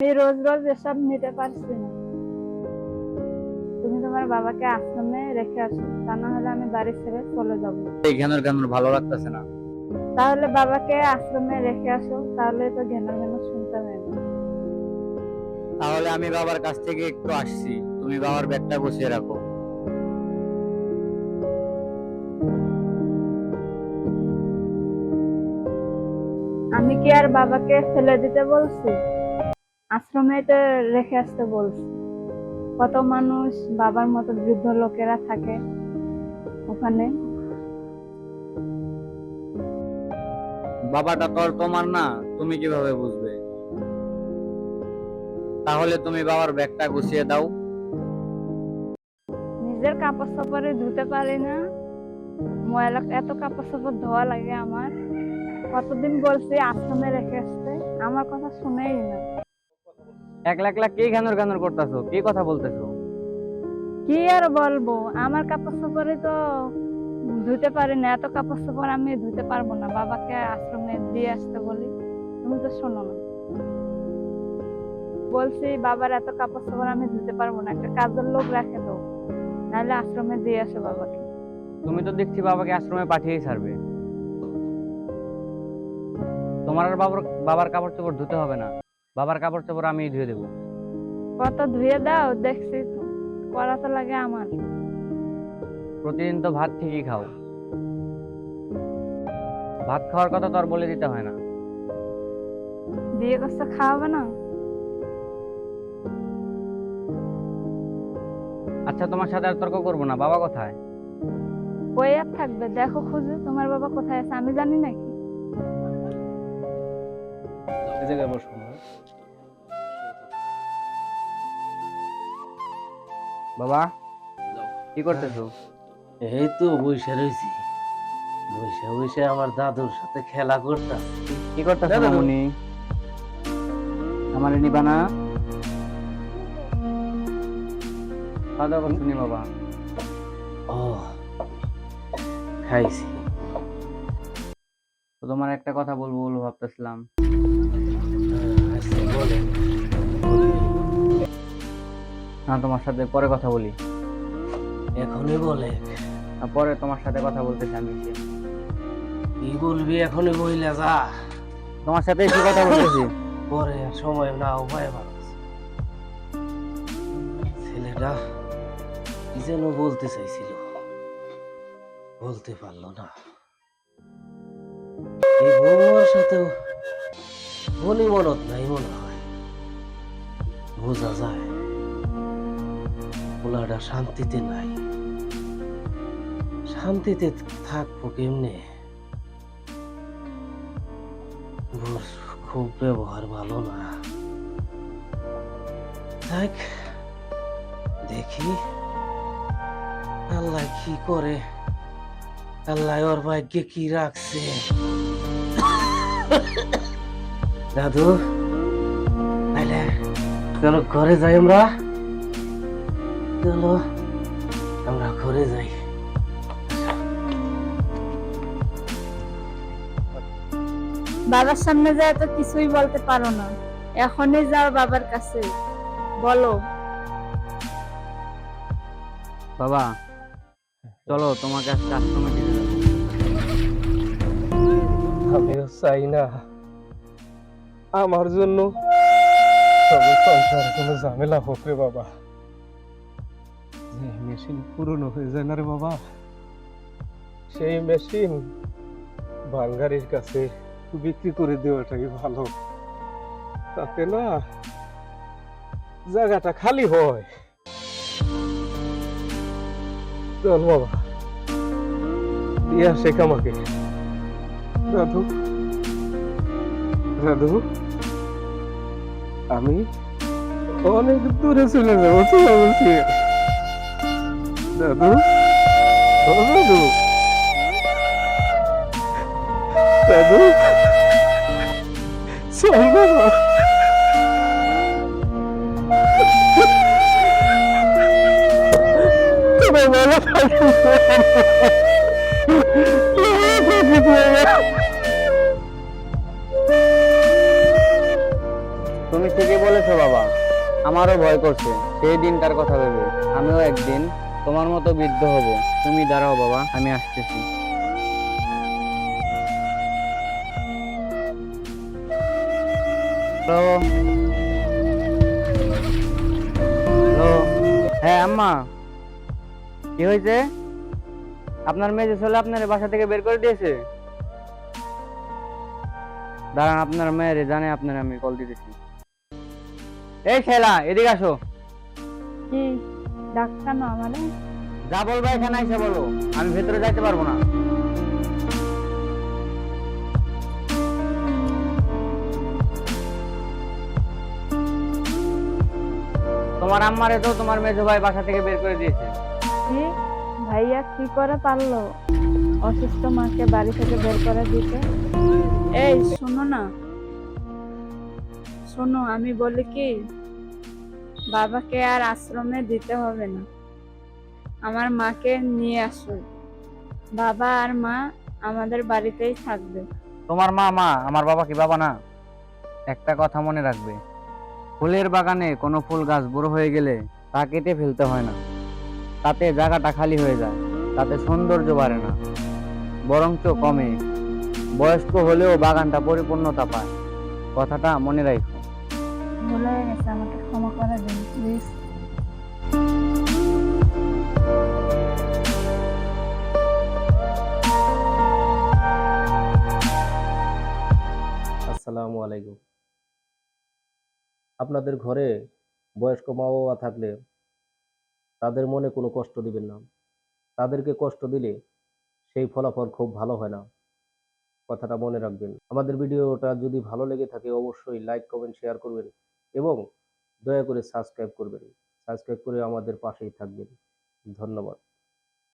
আমি রোজ রোজ এসব নিতে পারছি না। তুমি তোমার বাবাকে আশ্রমে রেখে আসো তা না হলে আমি বাড়ি ছেড়ে চলে যাব। ঘ্যানোর ঘ্যানোর ভালো লাগতেছে না। তাহলে বাবাকে আশ্রমে রেখে আসো তাহলে তো ঘেন ঘেন শুনতে হয় না তাহলে আমি বাবার কাছ থেকে একটু আসছি তুমি বাবার ব্যাগটা গুছিয়ে রাখো। আমি কি আর বাবাকে ফেলে দিতে বলছি? আশ্রমে তো রেখে আসতে বলছি। কত মানুষ বাবার মতো বৃদ্ধ লোকেরা থাকে ওখানে। বাবাটা তো আর তোমার না তুমি কীভাবে বুঝবে? তাহলে তুমি বাবার ব্যাগটা গুছিয়ে দাও। নিজের কাপড় সাপড়ে ধুতে পারি না। ময়লা এত কাপড় সাপড় ধোয়া লাগে আমার। কতদিন বলছি আশ্রমে রেখে আসতে? আমার কথা শুনেই না। কি করতেছো? কি কথা বলতেছো? কি আর বলব? আমার কাপড় তো ধুতে পারি না। এত কাপড় আমি ধুতে পারব না। বাবাকে আশ্রমে দিয়ে আসতে বলি। তুমি তো শোনো না। বলছি বাবার এত কাপড় আমি ধুতে পারব না। একটা কাজের লোক রাখে দাও। নাহলে আশ্রমে দিয়ে আসো বাবাকে। তুমি তো দেখছি বাবাকে আশ্রমে পাঠিয়েই ছাড়বে। তোমার আর বাবার বাবার কাপড় চোপড় ধুতে হবে না। বাবার কাপড় চোপড় আমি ধুয়ে দেবো। কত ধুয়ে দাও দেখছি তো। করা তো লাগে আমার। প্রতিদিন তো ভাত ঠিকই খাও। ভাত খাওয়ার কথা তো আর বলে দিতে হয় না। বিয়ে করতে খাওয়াবে না? আচ্ছা তোমার সাথে আর তর্ক করব না। বাবা কোথায়? কই আর থাকবে। দেখো খুঁজে তোমার বাবা কোথায় আছে? আমি জানি নাকি। জায়গায় বসো বাবা কি করতেছো? এই তো বসে রয়েছি বসে বসে আমার দাদুর সাথে খেলা করতাম। কি করতেছো দাদা, মামুনি? আমার নিবা না? খাওয়া দাওয়া করছ নি বাবা? ও খাইছি। তো তোমার একটা কথা বলব বলব ভাবতেছিলাম। আচ্ছা বলেন। না তোমার সাথে পরে কথা বলি। এখনই বলে। পরে তোমার সাথে কথা বলতেছি আমি। কি বলবি এখনই বইলে যা। তোমার সাথে এসে কথা বলতেছি? পরে আর সময় না উপায় ভালো ছেলেটা কি যেন বলতে চাইছিল। বলতে পারল না। এই বৌমার সাথেও বনি মনত নাই মনে হয়। বোঝা যায়। পোলাটা শান্তিতে নাই। শান্তিতে থাকব কেমনে? খুব ব্যবহার ভালো না। দেখ, দেখি। আল্লাহ কি করে? আল্লাহ ওর ভাগ্যে কি রাখছে? দাদু তাহলে চলো ঘরে যাই আমরা। চলো আমরা ঘরে যাই বাবার সামনে যায় তো কিছুই বলতে পারো না। এখনই যাও বাবার কাছে। বলো। বাবা চলো তোমাকে আজকে আশ্রমে দিয়ে যাব। আমিও চাই না। আমার জন্য সবে সংসারে কোনো ঝামেলা হোক রে বাবা। মেশিন পুরনো হয়ে যায় না রে বাবা। সেই মেশিন বাঙ্গারির কাছে বিক্রি করে দেওয়াটাই ভালো। তাতে না জায়গাটা খালি হয়। চল বাবা। দিয়া শেখ আমাকে দাদু দাদু আমি অনেক দূরে চলে যাব, চলে বলছি তুমি ঠিকই বলেছ বাবা। আমারও ভয় করছে। সেই দিনটার কথা ভেবে। আমিও একদিন তোমার মতো বৃদ্ধ হব। তুমি দাঁড়াও বাবা, আমি আসতেছি। হ্যালো? হ্যাঁ আম্মা। কি হয়েছে? আপনার মেয়ে যে ছেলে আপনার বাসা থেকে বের করে দিয়েছে? দাঁড়ান, আপনার মেয়েরে জানে আপনার আমি কল দিতেছি। এই ছেলা, এদিকে আসো। কি ডাক্তার না আমারে যা বলবা এখানে এসে বলো আমি ভেতরে যাইতে পারব না। তোমার আম্মারে তো তোমার মেজো ভাই বাসা থেকে বের করে দিয়েছে। কি? ভাইয়া কি করে পারল? অসুস্থ মাকে বাড়ি থেকে বের করে দিতে? এই শোনো না। শোনো আমি বলি কি বাবাকে আর আশ্রমে দিতে হবে না। আমার মাকে নিয়ে আসো বাবা আর মা আমাদের বাড়িতেই থাকবে। তোমার মা মা, আমার বাবা কি বাবা না? একটা কথা মনে রাখবে। ফুলের বাগানে কোনো ফুল গাছ বড় হয়ে গেলে তা কেটে ফেলতে হয় না। তাতে জায়গাটা খালি হয়ে যায়, তাতে সৌন্দর্য বাড়ে না। বরঞ্চ কমে। বয়স্ক হলেও বাগানটা পরিপূর্ণতা পায়। কথাটা মনে রাখো। গেছে, আমাকে ক্ষমা করে দিন প্লিজ আসসালামু আলাইকুম। আপনাদের ঘরে বয়স্ক মা বাবা থাকলে তাদের মনে কোনো কষ্ট দিবেন না। তাদেরকে কষ্ট দিলে সেই ফলাফল খুব ভালো হয় না। কথাটা মনে রাখবেন। আমাদের ভিডিওটা যদি ভালো লেগে থাকে, অবশ্যই লাইক কমেন্ট শেয়ার করবেন। এবং দয়া করে সাবস্ক্রাইব করবেন। সাবস্ক্রাইব করে আমাদের পাশেই থাকবেন। ধন্যবাদ।